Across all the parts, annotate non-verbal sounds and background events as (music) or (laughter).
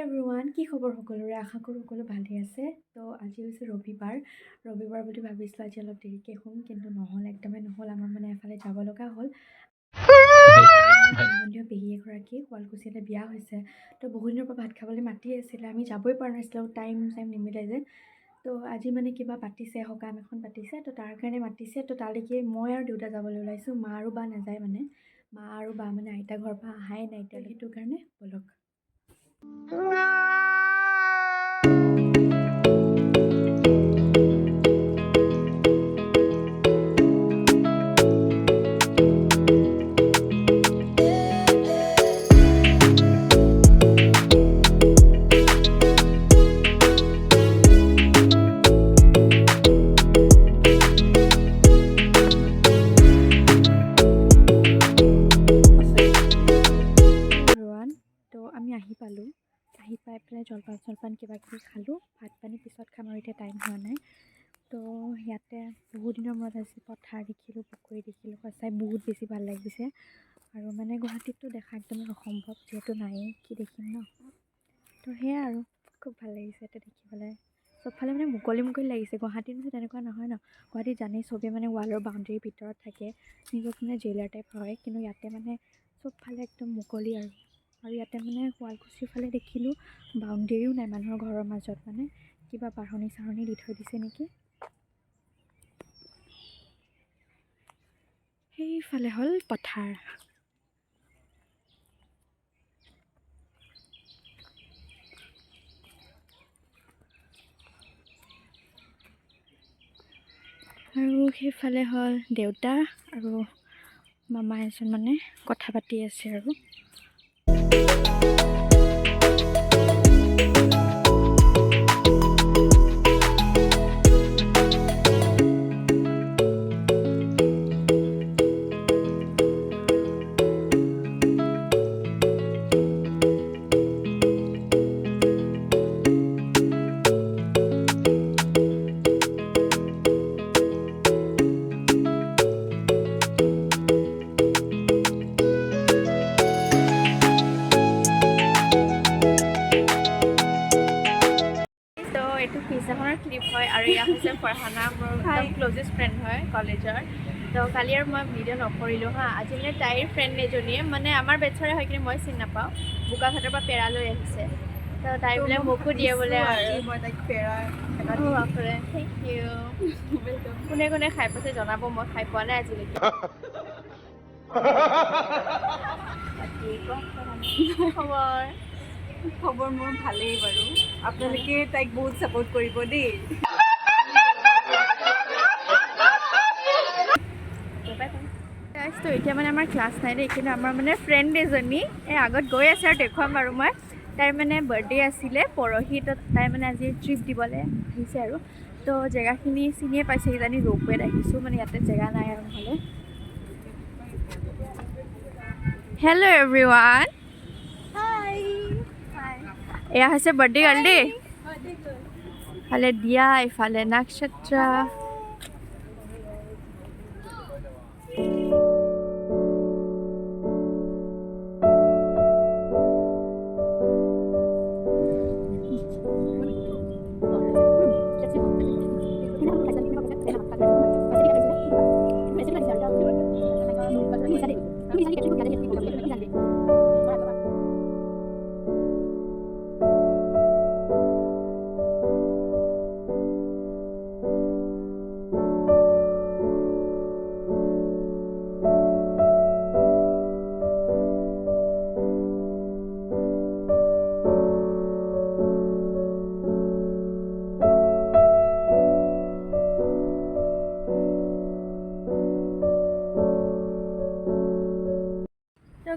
Everyone কি খবৰ সকলোৰে? আশা কৰোঁ সকলো ভালেই আছে। তো আজি হৈছে ৰবিবাৰ। ৰবিবাৰ বুলি ভাবিছিলোঁ আজি অলপ দেৰিকৈ শুম কিন্তু নহ'ল একদমেই নহ'ল। আমাৰ মানে এফালে যাব লগা হ'ল। সম্বন্ধীয় পেহী এগৰাকী শুৱালকুছিতে বিয়া হৈছে। তো বহুত দিনৰ পৰা ভাত খাবলৈ মাতি আছিলে। আমি যাবই পৰা নাছিলোঁ টাইম চাইম নিমিলে যে। তো আজি মানে কিবা পাতিছে সকাম এখন পাতিছে। তো তাৰ কাৰণে মাতিছে। তো তালৈকে মই আৰু দেউতা যাবলৈ ওলাইছোঁ। মা আৰু বা নাযায় মানে। মা আৰু বা মানে আইতা ঘৰৰ পৰা অহাই নাই এতিয়ালৈকে সেইটো কাৰণে ব'লক। এভৰিৱান কিবি খালোঁ ভাত পানী পিছত খাম আৰু এতিয়া টাইম হোৱা নাই। তো ইয়াতে বহুত দিনৰ মূৰত আজি পথাৰ দেখিলোঁ পুখুৰী দেখিলোঁ সঁচাই বহুত বেছি ভাল লাগিছে। আৰু মানে গুৱাহাটীততো দেখা একদমেই অসম্ভৱ যিহেতু নায়েই কি দেখিম ন? তো সেয়াই আৰু খুব ভাল লাগিছে ইয়াতে দেখি পেলাই চবফালে মানে মুকলি মুকলি লাগিছে গুৱাহাটীত নিচিনা তেনেকুৱা নহয় ন? গুৱাহাটীত জানেই চবেই মানে ৱালৰ বাউণ্ডেৰীৰ ভিতৰত থাকে নিজক মানে জেইলাৰ টাইপ হয় কিন্তু ইয়াতে মানে চবফালে একদম মুকলি আৰু আৰু ইয়াতে মানে শুৱালকুছিৰ ফালে দেখিলোঁ বাউণ্ডেৰীও নাই মানুহৰ ঘৰৰ মাজত মানে। কিবা বাঢ়নি চাহনি দি থৈ দিছে নেকি? সেইফালে হ'ল পথাৰ। আৰু সেইফালে হ'ল দেউতা আৰু মামা এজন মানে কথা পাতি আছে আৰু। এইটো পিজ্জাখনৰ ক্লিপ হয় আৰু এয়া হৈছে ফৰহানা মোৰ একদম ক্লজেষ্ট ফ্ৰেণ্ড হয় কলেজৰ। তো কালি আৰু মই ভিডিঅ' নকৰিলোঁ হা। আজি মানে তাইৰ ফ্ৰেণ্ড এজনীয়ে মানে আমাৰ বেটছৰে হয় কিন্তু মই চিনি নাপাওঁ। বোকাখাটৰ পৰা পেৰা লৈ আহিছে। তো তাই বোলে মোকো দিয়ে বোলে আৰু। মই তাইক পেৰা থেংক ইউ কোনে কোনে খাই পাইছে জনাব মই খাই পোৱা নাই আজিলৈকে। (laughs) খবৰ? খবৰ মোৰ ভালেই বাৰু। আপোনালোকে তাইক বহুত ছাপোৰ্ট কৰিব দেই। এতিয়া মানে আমাৰ ক্লাছ নাই দেই কিন্তু আমাৰ মানে ফ্ৰেণ্ড এজনী এই আগত গৈ আছে আৰু দেখুৱাম বাৰু মই। তাইৰ মানে বাৰ্থডে আছিলে পৰহি তো তাই মানে আজি ট্ৰিপ দিবলৈ আহিছে আৰু। তো জেগাখিনি চিনিয়ে পাইছে কিজানি ৰৌপৱেত আহিছোঁ মানে ইয়াতে জেগা নাই আৰু নহ'লে। হেল্ল' এভৰি ওৱান এয়া হৈছে বাৰ্থডে গাৰ্ল দেই ফালে দিয়া ইফালে নক্ষত্ৰা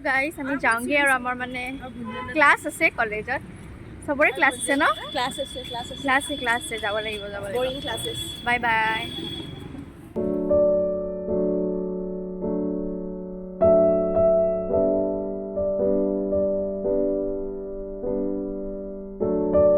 গাইজ আমি যাওঁগৈ আৰু আমাৰ মানে ক্লাছ আছে কলেজত। চবৰে ক্লাছ আছে ন? ক্লাছ আছে ক্লাছ আছে। ক্লাছ আছে যাব লাগিব যাব লাগিব। Bye bye